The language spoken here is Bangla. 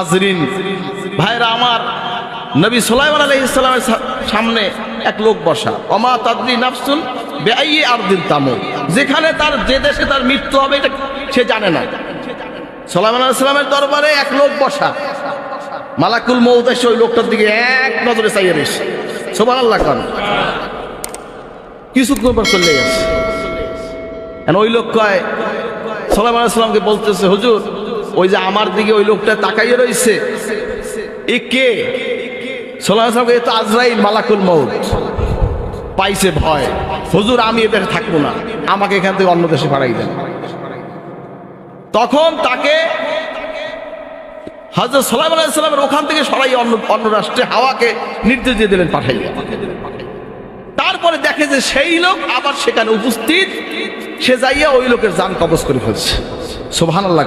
হাজরিন ভাইরা আমার নবী সুলাইমান আলাইহিস সালামের সা- সামনে এক লোক বসা। অমা তাদরি নাফসুন বেআই আর দিন তামো যেখানে তার, যে দেশে তার মৃত্যু হবে এটা সে জানে না। সুলাইমান আলাইহিস সালামের দরবারে এক লোক বসা। মালাকুল মৌত এসে ওই লোকটার দিকে এক নজরে চাইয়ে রয়েছে সোমান আল্লাহ খান কিছুক্ষণ পর চলে গেছে। ওই লোক কয় সালাম আলাইসালামকে বলতেছে, হুজুর ওই যে আমার দিকে ওই লোকটা তাকাইয়ে রয়েছে এ কে? সালাম আলাইসালামকে এ তো আজরাইল, মালাকুল মৌত পাইছে ভয়। হুজুর, আমি এদের থাকব না। আমাকে এখান থেকে অন্য দেশে পাঠাই দেন। তখন তাকে হজরত সালাম আলাইসালামের ওখান থেকে সরাই অন্য অন্য রাষ্ট্রে হাওয়াকে নির্দেশ দিয়ে দিলেন, পাঠাইয়া তারপরে দেখে যে সেই লোক আবার সেখানে উপস্থিত। সে যাইয়া ওই লোকের যান কবজ করে ফেলছে। সোভান আল্লাহ